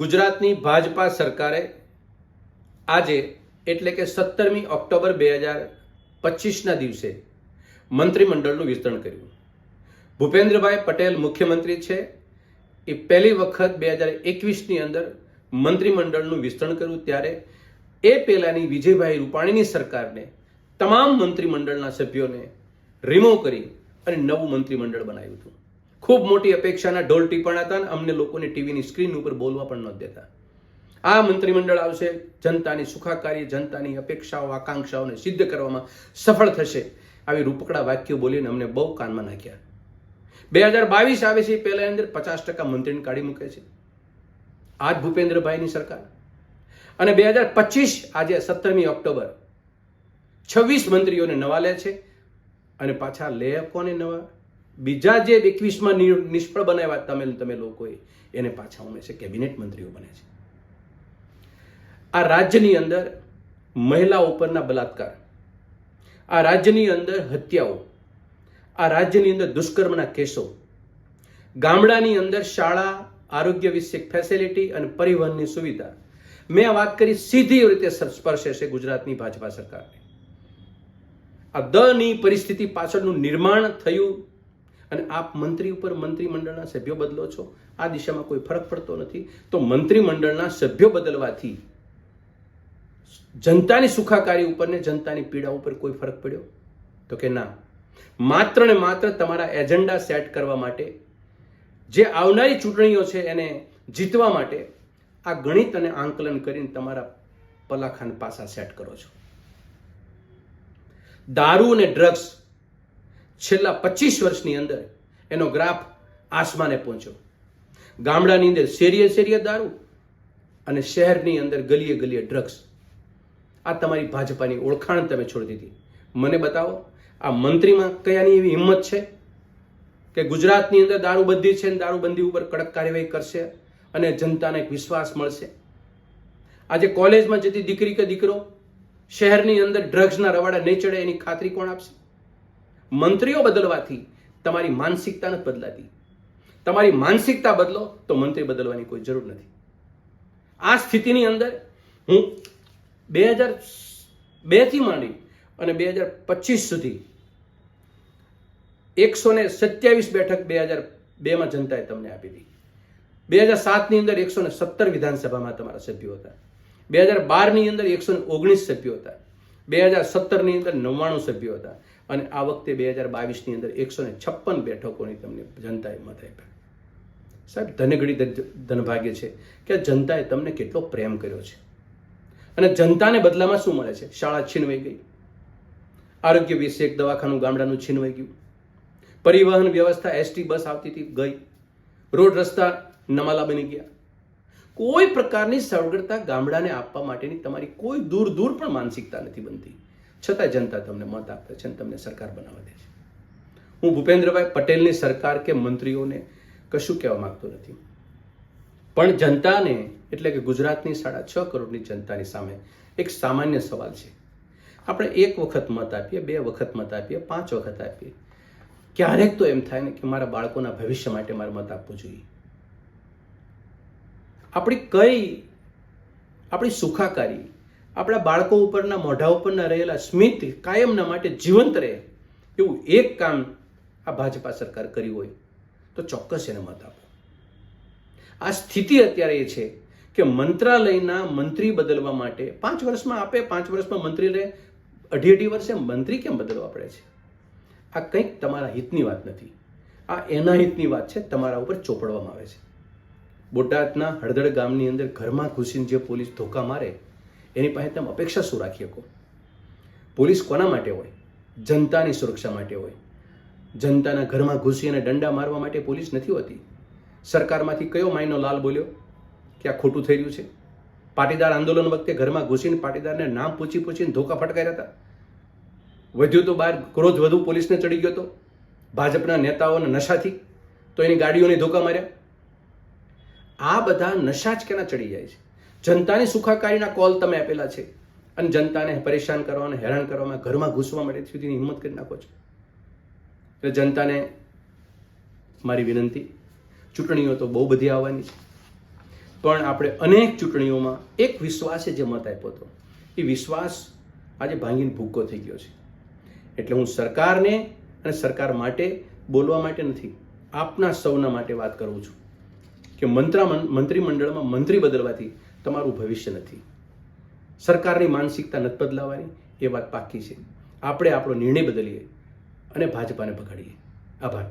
ગુજરાતની ભાજપા સરકારે આજે એટલે કે સત્તરમી ઓક્ટોબર બે હજાર પચીસના દિવસે મંત્રીમંડળનું વિસ્તરણ કર્યું. ભૂપેન્દ્રભાઈ પટેલ મુખ્યમંત્રી છે. એ પહેલી વખત બે હજાર એકવીસની અંદર મંત્રીમંડળનું વિસ્તરણ કર્યું. ત્યારે એ પહેલાંની વિજયભાઈ રૂપાણીની સરકારને તમામ મંત્રીમંડળના સભ્યોને રિમૂવ કરી અને નવું મંત્રીમંડળ બનાવ્યું હતું. ખૂબ મોટી અપેક્ષાના ઢોલ ટીપણ હતા અને અમને લોકોને ટીવીની સ્ક્રીન ઉપર બોલવા પણ ન દેતા. આ મંત્રીમંડળ આવશે, જનતાની સુખાકારી, જનતાની અપેક્ષાઓ, આકાંક્ષાઓને સિદ્ધ કરવામાં સફળ થશે, આવી રૂપકડા વાક્યો બોલીને અમને બહુ કાનમાં નાખ્યા. બે હજાર બાવીસ આવે છે પહેલા અંદર પચાસ ટકા મંત્રીને કાઢી મૂકે છે. આજ ભૂપેન્દ્રભાઈની સરકાર. અને બે હજાર પચીસ, આજે સત્તરમી ઓક્ટોબર, છવ્વીસ મંત્રીઓને નવા લે છે અને પાછા લે કોને નવા બીજા જે એકવીસમાં નિષ્ફળ બનાવ્યા તમે તમે લોકોએ, એને પાછા ઉમે છે, કેબિનેટ મંત્રીઓ બને છે. આ રાજ્યની અંદર મહિલા ઉપરના બલાત્કાર, આ રાજ્યની અંદર હત્યાઓ, આ રાજ્યની અંદર દુષ્કર્મના કેસો, ગામડાની અંદર શાળા, આરોગ્ય વિષયક ફેસિલિટી અને પરિવહનની સુવિધા. મેં વાત કરી સીધી રીતે સ્પર્શે છે ગુજરાતની ભાજપા સરકારને. આ દની પરિસ્થિતિ પાછળનું નિર્માણ થયું અને આપ મંત્રી ઉપર મંત્રીમંડળના સભ્યો બદલો છો, આ દિશામાં કોઈ ફરક પડતો નથી. તો મંત્રીમંડળના સભ્યો બદલવાથી જનતાની સુખાકારી ઉપર ને જનતાની પીડા ઉપર કોઈ ફરક પડ્યો? તો કે ના. માત્ર ને માત્ર તમારા એજન્ડા સેટ કરવા માટે, જે આવનારી ચૂંટણીઓ છે એને જીતવા માટે આ ગણિત અને આંકલન કરીને તમારા પલાખાન પાસા સેટ કરો છો. દારૂ અને ડ્રગ્સ છેલ્લા પચીસ વર્ષની અંદર એનો ગ્રાફ આસમાને પહોંચ્યો. ગામડાની અંદર શેરીએ શેરીએ દારૂ અને શહેરની અંદર ગલીએ ગલીએ ડ્રગ્સ આ તમારી ભાજપાની ઓળખાણ તમે છોડી દીધી. મને બતાવો, આ મંત્રીમાં કયાની એવી હિંમત છે કે ગુજરાતની અંદર દારૂબંધી છે દારૂબંધી ઉપર કડક કાર્યવાહી કરશે અને જનતાને એક વિશ્વાસ મળશે? આજે કોલેજમાં જતી દીકરી કે દીકરો શહેરની અંદર ડ્રગ્સના રવાડા નહીં ચડે એની ખાતરી કોણ આપશે? મંત્રીઓ બદલવાથી તમારી માનસિકતા નથી બદલાતી તમારી માનસિકતા બદલો તો મંત્રી બદલવાની કોઈ જરૂર નથી. આ સ્થિતિની અંદર હું બે હજાર બેથી માંડી અને બે હજાર પચીસ સુધી એકસો ને સત્યાવીસ બેઠક બે હજાર બેમાં જનતાએ તમને આપી હતી બે હજાર સાતની અંદર એકસો ને સત્તર વિધાનસભામાં તમારા સભ્યો હતા. બે હજાર બારની અંદર એકસો ને ઓગણીસ સભ્યો હતા. બે હજાર સત્તરની અંદર નવ્વાણું સભ્યો હતા. અને આ વખતે બે હજાર બાવીસની અંદર એકસો ને છપ્પન બેઠકોની તમને જનતાએ મત આપ્યા. સાહેબ ધનગડી ધનભાગ્ય છે કે જનતાએ તમને કેટલો પ્રેમ કર્યો છે? અને જનતાને બદલામાં શું મળે છે? શાળા છીનવાઈ ગઈ. આરોગ્ય વિષયક દવાખાનું ગામડાનું છીનવાઈ ગયું. પરિવહન વ્યવસ્થા એસટી બસ આવતી હતી, ગઈ. રોડ રસ્તા નમાલા બની ગયા. કોઈ પ્રકારની સગવડતા ગામડાને આપવા માટેની તમારી કોઈ દૂર દૂર પણ માનસિકતા નથી બનતી. છતાં જનતા તમને મત આપે છે અને તમને સરકાર બનાવવા દે છે. હું ભૂપેન્દ્રભાઈ પટેલની સરકાર કે મંત્રીઓને કશું કહેવા માગતો નથી. પણ જનતાને, એટલે કે ગુજરાતની સાડા છ કરોડની જનતાની સામે એક સામાન્ય સવાલ છે. આપણે એક વખત મત આપીએ, બે વખત મત આપીએ, પાંચ વખત આપીએ. ક્યારેક તો એમ થાય ને કે મારા બાળકોના ભવિષ્ય માટે મારે મત આપવું જોઈએ. આપણી કઈ, આપણી સુખાકારી આપણા બાળકો ઉપરના, મોઢા ઉપરના રહેલા સ્મિત કાયમના માટે જીવંત રહે. એવું એક કામ આ ભાજપા સરકાર કર્યું હોય, તો ચોક્કસ એને મત આપો. આ સ્થિતિ અત્યારે એ છે કે મંત્રાલયના મંત્રી બદલવા માટે પાંચ વર્ષમાં આપે, પાંચ વર્ષમાં મંત્રી રહે. અઢી અઢી વર્ષે મંત્રી કેમ બદલવા પડે છે? આ કંઈક તમારા હિતની વાત નથી. આ એના હિતની વાત છે, તમારા ઉપર ચોપડવામાં આવે છે. બોટાદના હળદળ ગામની અંદર ઘરમાં ઘૂસીને જે પોલીસ ધોકા મારે એની પાસે તમે અપેક્ષા શું રાખી શકો? પોલીસ કોના માટે હોય? જનતાની સુરક્ષા માટે હોય? જનતાના ઘરમાં ઘૂસી અને દંડા મારવા માટે પોલીસ નથી હોતી? સરકારમાંથી કયો માયનો લાલ બોલ્યો? કે આ ખોટું થઈ રહ્યું છે? પાટીદાર આંદોલન વખતે ઘરમાં ઘૂસીને પાટીદારને નામ પૂછી પૂછીને ધોકા ફટકાર્યા હતા? વધ્યું તો બહાર ક્રોધ વધુ પોલીસને ચડી ગયો હતો ભાજપના નેતાઓના નશાથી? તો એની ગાડીઓને ધોકા માર્યા? આ બધા નશા જ કેના ચડી જાય છે? જનતાની સુખાકારીના કોલ તમે આપેલા છે. અને જનતાને પરેશાન કરવા અને હેરાન કરવામાં ઘરમાં ઘૂસવા માટે સુધીની હિંમત કરી નાખો છો. એટલે જનતાને મારી વિનંતી, ચૂંટણીઓ તો બહુ બધી આવવાની છે. પણ આપણે અનેક ચૂંટણીઓમાં એક વિશ્વાસે જે મત આપ્યો હતો, એ વિશ્વાસ આજે ભાંગીને ભૂક્કો થઈ ગયો છે. એટલે હું સરકારને અને સરકાર માટે બોલવા માટે નથી, આપના સૌના માટે વાત કરું છું કે મંત્રા મંત્રીમંડળમાં મંત્રી બદલવાથી તમારું ભવિષ્ય નથી. સરકારની માનસિકતા નથી બદલાવાની, એ વાત પાકી છે. આપણે આપણો નિર્ણય બદલીએ અને ભાજપાને ભગાડીએ. આભાર.